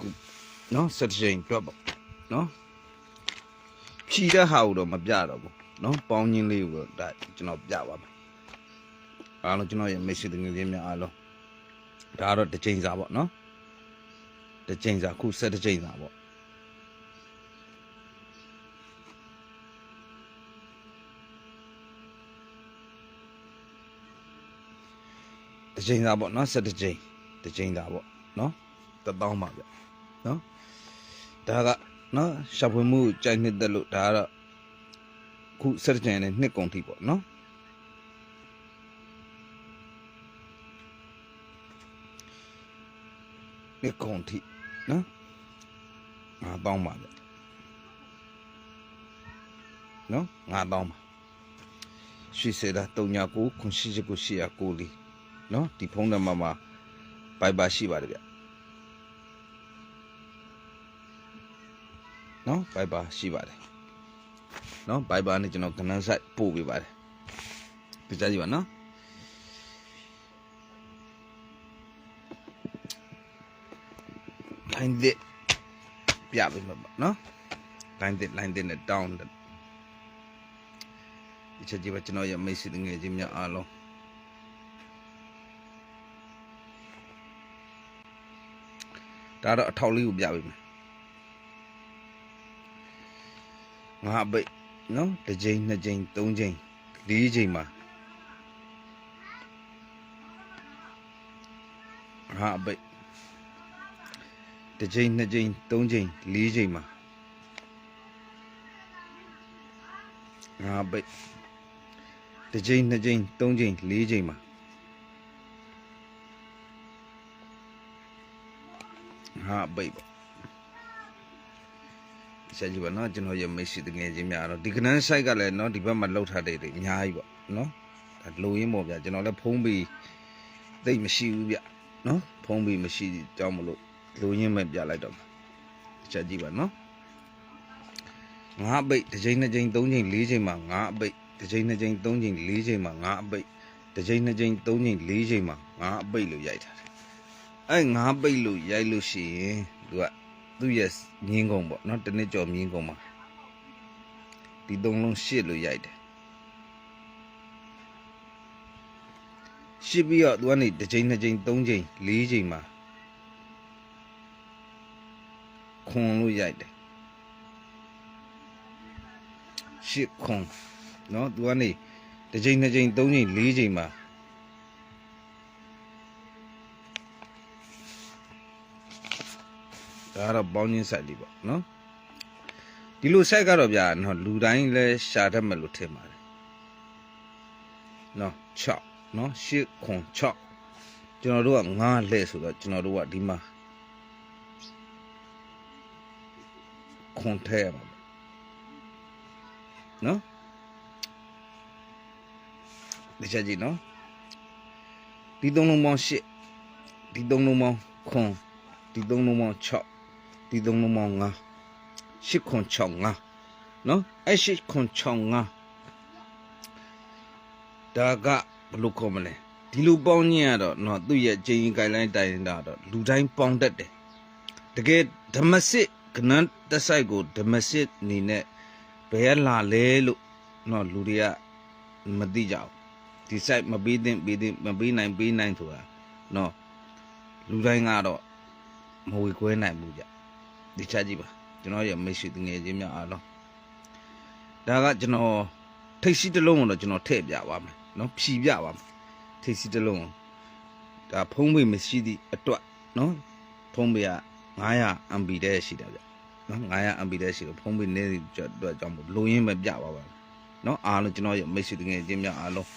ခုနော်ဆက်တစ်ချိန်တွက်ပေါ့နော်ဖြီတဲ့ဟာကိုတော့မပြတော့ဘူးနော်ပေါင်းချင်းလေးကိုတော့ဒါကျွန်တော်ပြပါမယ်အားလုံးကျွန်တော်ရဲ့မိတ်ဆွေတငယ်ချင်းများအားလုံးဒါကတော့တစ်ချိန်စာပေါ့နော်တစ်ချိန်စာခုဆက်တစ်ချိန်စာပေါ့တစ်ချိန်စာပေါ့နော်ဆက်တစ်ချိန်တစ်ချိန်စာပေါ့နော်တစ်တောင်းပါဗျ နော်ဒါကနော်ရှာဖွေမှုကြိုက်နှစ်သက်လို့ဒါကတော့ခုဆက်တစ်ချိန်နဲ့နှစ်ကုန်ထိပေါ့နော်နှစ်ကုန်ထိနော်ငါတောင်းပါဗျနော်ငါတောင်းပါရှိစေတာ39ခုရှိရှိကိုရှိရကိုလီနော်ဒီဖုန်းနံပါတ်မှာဘိုင်ဘာရှိပါတယ်ဗျ နော်ဘိုင်ဘာရှိပါတယ်နော်ဘိုင်ဘာနဲ့ကျွန်တော်ကနန်းဆိုင်ပို့ပေးပါတယ်ပြကြကြည့်ပါနော်လိုင်းဒစ်ပြပေးမှာပေါ့နော်လိုင်းဒစ်လိုင်းဒစ်နဲ့ down ဒီချက်ကြည့်ပါကျွန်တော်ရဲ့မိတ်ဆွေငယ်ချင်းများအားလုံးဒါတော့အထောက်လေးကိုပြပေးမယ် ငါအပိတ်နော်တစ်ချိန်နှစ်ချိန်သုံးချိန်လေးချိန်မှာငါအပိတ်တစ်ချိန်နှစ်ချိန်သုံးချိန်လေးချိန်မှာငါအပိတ်တစ်ချိန်နှစ်ချိန်သုံးချိန်လေးချိန်မှာဟာအပိတ်ပေါ့ ဆက်ကြည့်ပါနော်ကျွန်တော်ရဲ့မိတ်ဆွေတငယ်ချင်းများတော့ဒီကနန်း site ကလည်းနော်ဒီဘက်မှာလောက်ထားတဲ့တွေအများကြီးပေါ့နော်ဒါလိုရင်းပေါ့ဗျာကျွန်တော်လည်းဖုံးပြီးသိပ်မရှိဘူးဗျနော်ဖုံးပြီးမရှိကြောင်းမလို့လိုရင်းမဲ့ပြလိုက်တော့ဆက်ကြည့်ပါနော်ငါအပိတ်တစ်ချိန်နှစ်ချိန်သုံးချိန်လေးချိန်မှာငါအပိတ်တစ်ချိန်နှစ်ချိန်သုံးချိန်လေးချိန်မှာငါအပိတ်တစ်ချိန်နှစ်ချိန်သုံးချိန်လေးချိန်မှာငါအပိတ်လို့ရိုက်ထားတယ်အဲငါပိတ်လို့ရိုက်လို့ရှိရင်သူက သူ့ရဲ့မြင်းကုံပေါ့နော်တစ်နှစ်ကျော်မြင်းကုံမှာဒီသုံးလုံးရှစ်လို့ရိုက်တယ်ရှစ်ပြီးတော့သူကနေတစ်ချိန်နှစ်ချိန်သုံးချိန်လေးချိန်မှာခွန်လို့ရိုက်တယ်ရှစ်ခွန်နော်သူကနေတစ်ချိန်နှစ်ချိန်သုံးချိန်လေးချိန်မှာ ဒါကတော့ပေါင်းချင်းဆိုင်လေးပေါ့နော်ဒီလိုဆိုင်ကတော့ဗျာနော်လူတိုင်းလဲရှာတတ်မယ်လို့ထင်ပါတယ်နော်6နော်8ခွန်6ကျွန်တော်တို့က9လက်ဆိုတော့ကျွန်တော်တို့ကဒီမှာခွန်ထဲရပါမယ်နော်ဒီချက်ကြည့်နော်ဒီသုံးလုံးပေါင်း8ဒီသုံးလုံးပေါင်းခွန်ဒီသုံးလုံးပေါင်း6 ဒီသုံးလုံးပေါင်း9 8ခွန်6 9နော်အဲ့8ခွန်6 9ဒါကဘယ်လိုခေါ်မလဲဒီလူပေါင်းညင်ကတော့နော်သူ့ရဲ့ဂျင်းရင် guideline တိုင်တာတော့လူတိုင်းပေါင်းတတ်တယ်တကယ်ဓမ္မစစ်ကနန်းတက်ဆိုင်ကိုဓမ္မစစ်အနေနဲ့ဘယ်လာလဲလို့နော်လူတွေကမသိကြဘူးဒီ site မပေးသင့်ပေးသင့်မပေးနိုင်ပေးနိုင်ဆိုတာနော်လူတိုင်းကတော့မဝေခွဲနိုင်ဘူးကြ ဒီချက်ကြည့်ပါကျွန်တော်ရဲ့မိတ်ဆွေတငယ်ချင်းများအားလုံးဒါကကျွန်တော်ထိတ်စီတစ်လုံးကိုတော့ကျွန်တော်ထည့်ပြပါမယ်နော်ဖြီပြပါမယ်ထိတ်စီတစ်လုံးကိုဒါဖုံးပေမရှိသည့်အတွက်နော်ဖုံးပေက900 MB တဲ့ရှိတယ်ဗျနော်900 MB တဲ့ရှိတော့ဖုံးပေနေသည့်အတွက်ကြောင့်မို့လိုရင်းပဲပြပါပါနော်အားလုံးကျွန်တော်ရဲ့မိတ်ဆွေတငယ်ချင်းများအားလုံး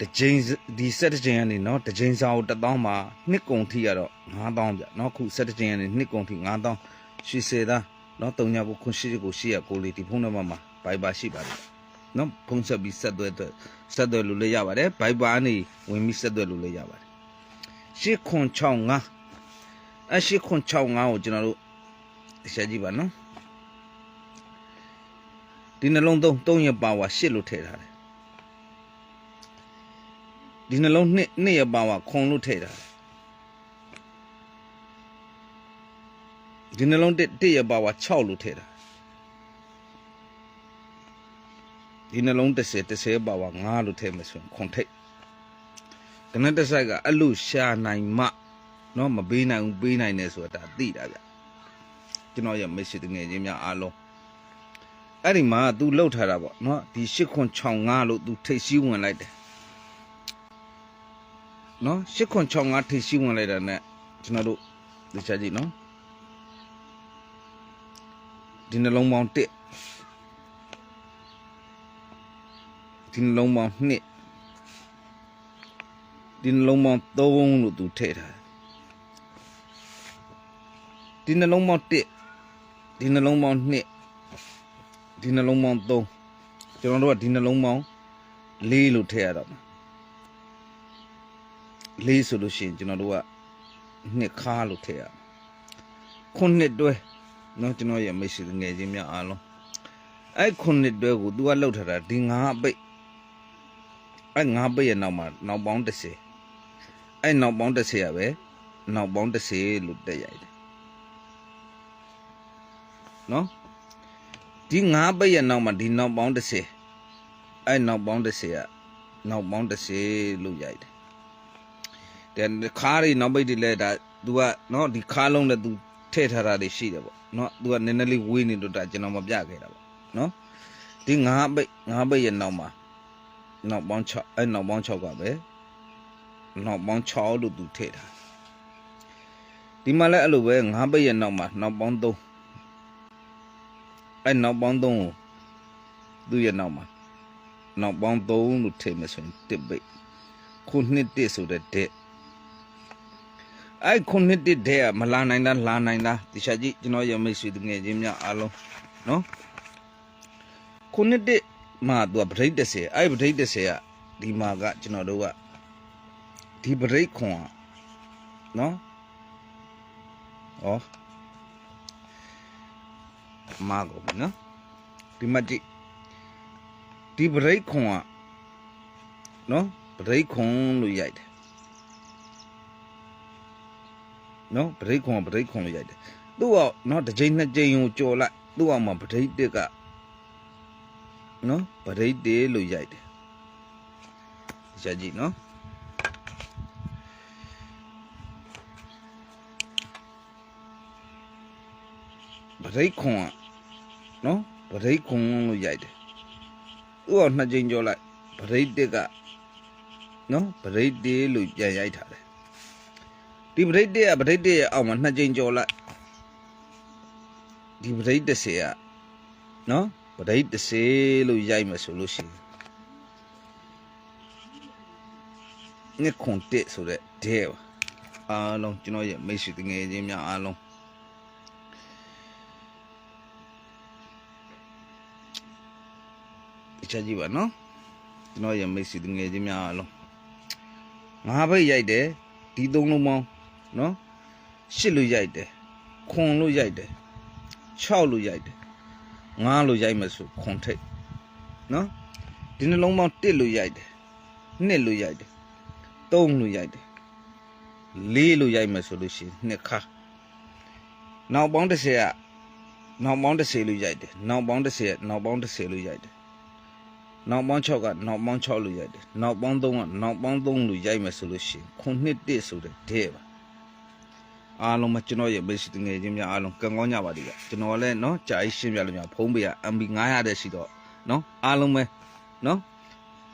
တစ်ချိန်ဒီဆက်တစ်ချိန်ကနေနော်တစ်ချိန်စာကို1000မှာနှစ်ကုန်ထိရတော့9000ဗျနော်ခုဆက်တစ်ချိန်ကနေနှစ်ကုန်ထိ9000ရွှေစေသားနော်တုံညာကိုခွန်ရှိကိုရှိရကိုလေးဒီဖုန်းနံပါတ်မှာဘိုင်ဘာရှိပါတယ်နော်ဖုန်းဆက်ပြီးဆက်သွဲအတွက်ဆက်သွဲလို့လည်းရပါတယ်ဘိုင်ဘာနေဝင်ပြီးဆက်သွဲလို့လည်းရပါတယ်ရှစ်ခွန်65အရှစ်ခွန်65ကိုကျွန်တော်တို့ရှင်းကြည့်ပါနော်ဒီနှလုံးသုံးသုံးရပါဝါရှစ်လို့ထည့်ထားတယ် ဒီနှလုံးနှစ်နှစ်ရပါဝခွန်လို့ထည့်တာဒီနှလုံးတစ်တစ်ရပါဝ6လို့ထည့်တာဒီနှလုံး30 30ပါဝ9လို့ထည့်မယ်ဆိုရင်ခွန်ထိတ်ကနတက်ဆိုင်ကအလူရှာနိုင်မှနော်မပေးနိုင်ဘူးပေးနိုင်တယ်ဆိုတာသိတာဗျကျွန်တော်ရဲ့ message တငယ်ချင်းများအားလုံးအဲ့ဒီမှာ तू လောက်ထားတာပေါ့နော်ဒီ6ခွန်65လို့ तू ထိတ်ရှိဝင်လိုက်တယ် နော်8965ထိရှိဝင်လိုက်တာနဲ့ကျွန်တော်တို့သိချကြည့်နော်ဒီနှလုံးပေါင်း1ဒီနှလုံးပေါင်း2ဒီနှလုံးပေါင်း3လို့သူထည့်ထားဒီနှလုံးပေါင်း1ဒီနှလုံးပေါင်း2ဒီနှလုံးပေါင်း3ကျွန်တော်တို့ကဒီနှလုံးပေါင်း4လို့ထည့်ရတော့မှာ 4ဆိုလို့ရှိရင်ကျွန်တော်တို့ကနှစ်ခါလို့ထည့်ရမှာခုနှစ်တွဲနော်ကျွန်တော်ရဲ့မိတ်ဆွေငယ်ချင်းများအားလုံးအဲ့ခုနှစ်တွဲကို तू ကလှုပ်ထားတာဒီငါးပိတ်အဲ့ငါးပိတ်ရဲ့နောက်မှာနောက်ပေါင်း30အဲ့နောက်ပေါင်း30ရပဲနောက်ပေါင်း30လို့တက်ရိုက်တယ်နော်ဒီငါးပိတ်ရဲ့နောက်မှာဒီနောက်ပေါင်း30အဲ့နောက်ပေါင်း30ကနောက်ပေါင်း30လို့ရိုက်တယ် တဲ့ခါးတွေနောက်ပိတ်တွေလဲဒါ तू ကနော်ဒီခါးလုံးနဲ့ तू ထည့်ထားတာတွေရှိတယ်ပေါ့နော်သူကနည်းနည်းလေးဝေးနေတော့ဒါကျွန်တော်မပြခဲ့တာပေါ့နော်ဒီငါးပိတ်ငါးပိတ်ရဲ့နောက်မှာနောက်ပေါင်း6အဲ့နောက်ပေါင်း6ကပဲနောက်ပေါင်း6လို့သူထည့်ထားဒီမှာလည်းအဲ့လိုပဲငါးပိတ်ရဲ့နောက်မှာနောက်ပေါင်း3အဲ့နောက်ပေါင်း3ကိုသူ့ရဲ့နောက်မှာနောက်ပေါင်း3လို့ထည့်မယ်ဆိုရင်တစ်ပိတ်ခုနှစ်တစ်ဆိုတဲ့တဲ့ အဲ့ခုနှစ်တစ်တဲ့ကမလာနိုင်တာလာနိုင်တာတခြားကြည့်ကျွန်တော်ရမိတ်ဆွေသူငယ်ချင်းများအားလုံးနော်ခုနှစ်တစ်မှာသူကပဋိ30အဲ့ပဋိ30ကဒီမှာကကျွန်တော်တို့ကဒီပဋိခွန်ကနော်ဩမာကုန်ပြီနော်ဒီမှာကြည့်ဒီပဋိခွန်ကနော်ပဋိခွန်လို့ရိုက်တယ် နော်ပဋိခွန်ပဋိခွန်လို့ရိုက်တယ်သူကနော်တစ်ချိန်နှစ်ချိန်ကိုကြော်လိုက်သူ့အောင်မှာပဋိတစ်ကနော်ပဋိတစ်လို့ရိုက်တယ်ရကြည့်နော်ပဋိခွန်ကနော်ပဋိခွန်လို့ရိုက်တယ်သူ့အောင်နှစ်ချိန်ကြော်လိုက်ပဋိတစ်ကနော်ပဋိတစ်လို့ပြန်ရိုက်ထားတယ် ဒီပဋိတ္တရပဋိတ္တရအောက်မှာနှစ်ကြိမ်ကြော်လိုက်ဒီပဋိတ္တစေကနော်ပဋိတ္တစေလို့ရိုက်မယ်ဆိုလို့ရှိရင်နှစ်ခွန်တစ်ဆိုတဲ့ဒဲပါအားလုံးကျွန်တော်ရဲ့မိတ်ဆွေတငယ်ချင်းများအားလုံးဒီချက်ကြည့်ပါနော်ကျွန်တော်ရဲ့မိတ်ဆွေတငယ်ချင်းများအားလုံးငါးဘိတ်ရိုက်တယ်ဒီသုံးလုံးပေါင်း နော်ရှစ်လို့ရိုက်တယ်ခွန်လို့ရိုက်တယ်6လို့ရိုက်တယ်9လို့ရိုက်မယ်ဆိုခွန်ထိတ်နော်ဒီနှလုံးပေါင်း1လို့ရိုက်တယ်2လို့ရိုက်တယ်3လို့ရိုက်တယ်4လို့ရိုက်မယ်ဆိုလို့ရှိရင်နှစ်ခါနောက်ပေါင်း30ကနောက်ပေါင်း30လို့ရိုက်တယ်နောက်ပေါင်း30ကနောက်ပေါင်း30လို့ရိုက်တယ်နောက်ပေါင်း6ကနောက်ပေါင်း6လို့ရိုက်တယ်နောက်ပေါင်း3ကနောက်ပေါင်း3လို့ရိုက်မယ်ဆိုလို့ရှိရင်ခုနှစ်1ဆိုတဲ့တဲ့ပါ အားလုံးမကျွန်တော်ရဲ့မိတ်ဆွေငယ်ချင်းများအားလုံးကံကောင်းကြပါလိမ့်ဗျကျွန်တော်လည်းเนาะကြာကြီးရှင်းပြလို့များဖုံးပေးရ MB 900တဲ့ရှိတော့เนาะအားလုံးပဲเนาะ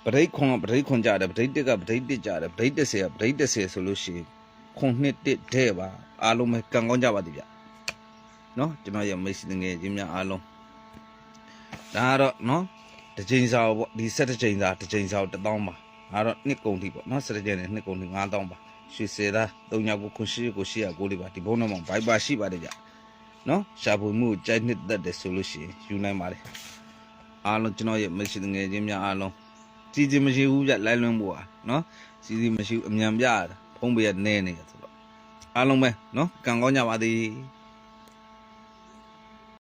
ပဋိခွန်ကပဋိခွန်ကြတယ်ပဋိတစ်ကပဋိတစ်ကြတယ်ပဋိတစ်ဆယ်ကပဋိတစ်ဆယ်ဆိုလို့ရှိရင်ခွန်နှစ်တစ်တဲ့ပါအားလုံးပဲကံကောင်းကြပါလိမ့်ဗျเนาะကျွန်တော်ရဲ့မိတ်ဆွေငယ်ချင်းများအားလုံးဒါကတော့เนาะတစ်ချိန်စာပေါ့ဒီဆက်တစ်ချိန်စာတစ်ချိန်စာ1000ပါဒါတော့နှစ်ကုန်ထိပေါ့เนาะဆက်တစ်ချိန်နဲ့နှစ်ကုန်ထိ9000ပါ ရွှေစေသား၃ညကိုခွန်ရှိကိုရှိရကိုလေးပါဒီဘုံတော်မှာဘိုက်ပါရှိပါတယ်ဗျနော်ရှာဖွေမှုကိုကြိုက်နှစ်သက်တယ်ဆိုလို့ရှိရင်ယူနိုင်ပါတယ်အားလုံးကျွန်တော်ရဲ့မရှိငယ်ချင်းများအားလုံးစီစီမရှိဘူးဗျလိုက်လွန်းဖို့อ่ะနော်စီစီမရှိဘူးအမြန်ပြရတာဖုံးပေးရနဲနေရဆိုတော့အားလုံးပဲနော်ကံကောင်းကြပါသည်